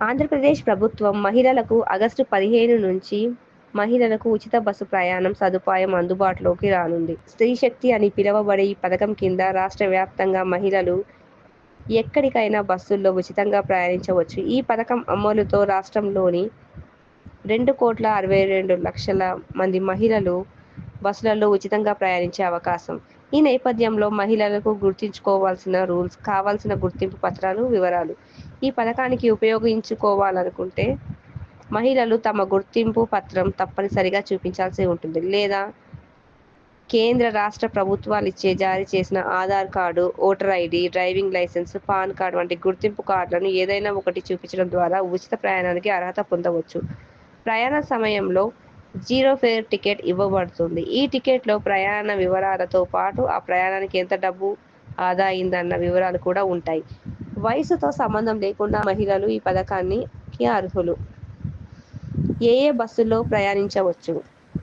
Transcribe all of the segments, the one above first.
ఆంధ్రప్రదేశ్ ప్రభుత్వం మహిళలకు ఆగస్టు పదిహేను నుంచి మహిళలకు ఉచిత బస్సు ప్రయాణం సదుపాయం అందుబాటులోకి రానుంది. స్త్రీశక్తి అని పిలువబడే ఈ పథకం కింద రాష్ట్ర వ్యాప్తంగా మహిళలు ఎక్కడికైనా బస్సుల్లో ఉచితంగా ప్రయాణించవచ్చు. ఈ పథకం అమలుతో రాష్ట్రంలోని రెండు కోట్ల అరవై రెండు లక్షల మంది మహిళలు బస్సులలో ఉచితంగా ప్రయాణించే అవకాశం. ఈ నేపథ్యంలో మహిళలకు గుర్తుంచుకోవాల్సిన రూల్స్, కావాల్సిన గుర్తింపు పత్రాలు, వివరాలు ఈ పథకానికి ఉపయోగించుకోవాలనుకుంటే మహిళలు తమ గుర్తింపు పత్రం తప్పనిసరిగా చూపించాల్సి ఉంటుంది. లేదా కేంద్ర, రాష్ట్ర ప్రభుత్వాలు ఇచ్చే జారీ చేసిన Aadhaar card, voter ID driving licence, PAN card వంటి గుర్తింపు కార్డులను ఏదైనా ఒకటి చూపించడం ద్వారా ఉచిత ప్రయాణానికి అర్హత పొందవచ్చు. ప్రయాణ సమయంలో జీరో ఫేర్ టికెట్ ఇవ్వబడుతుంది. ఈ టికెట్లో ప్రయాణ వివరాలతో పాటు ఆ ప్రయాణానికి ఎంత డబ్బు ఆదా అయిందన్న వివరాలు కూడా ఉంటాయి. వయసుతో సంబంధం లేకుండా మహిళలు ఈ పథకానికి అర్హులు. ఏయే బస్సుల్లో ప్రయాణించవచ్చు?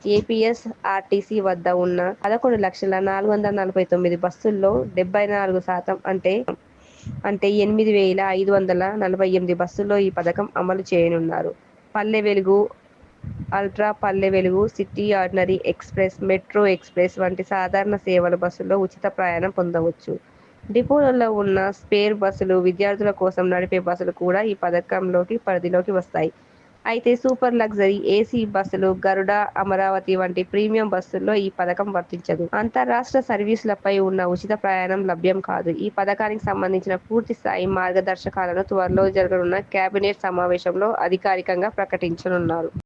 ఏపీఎస్ ఆర్టీసీ వద్ద ఉన్న పదకొండు లక్షల నాలుగు వందల నలభై తొమ్మిది బస్సుల్లో డెబ్బై నాలుగు శాతం అంటే అంటే ఎనిమిది వేల ఐదు వందల నలభై ఎనిమిది బస్సుల్లో ఈ పథకం అమలు చేయనున్నారు. పల్లె Velugu, ultra Palle Velugu, city ordinary express, metro express వంటి సాధారణ సేవల బస్సుల్లో ఉచిత ప్రయాణం పొందవచ్చు. డిపోలలో ఉన్న స్పేర్ బస్సులు, విద్యార్థుల కోసం నడిపే బస్సులు కూడా ఈ పథకంలోకి పరిధిలోకి వస్తాయి. అయితే సూపర్ లగ్జరీ ఏసీ బస్సులు, గరుడ, అమరావతి వంటి ప్రీమియం బస్సుల్లో ఈ పథకం వర్తించదు. అంతర్రాష్ట్ర సర్వీసులపై ఉన్న ఉచిత ప్రయాణం లభ్యం కాదు. ఈ పథకానికి సంబంధించిన పూర్తి స్థాయి మార్గదర్శకాలను త్వరలో జరగనున్న కేబినెట్ సమావేశంలో అధికారికంగా ప్రకటించనున్నారు.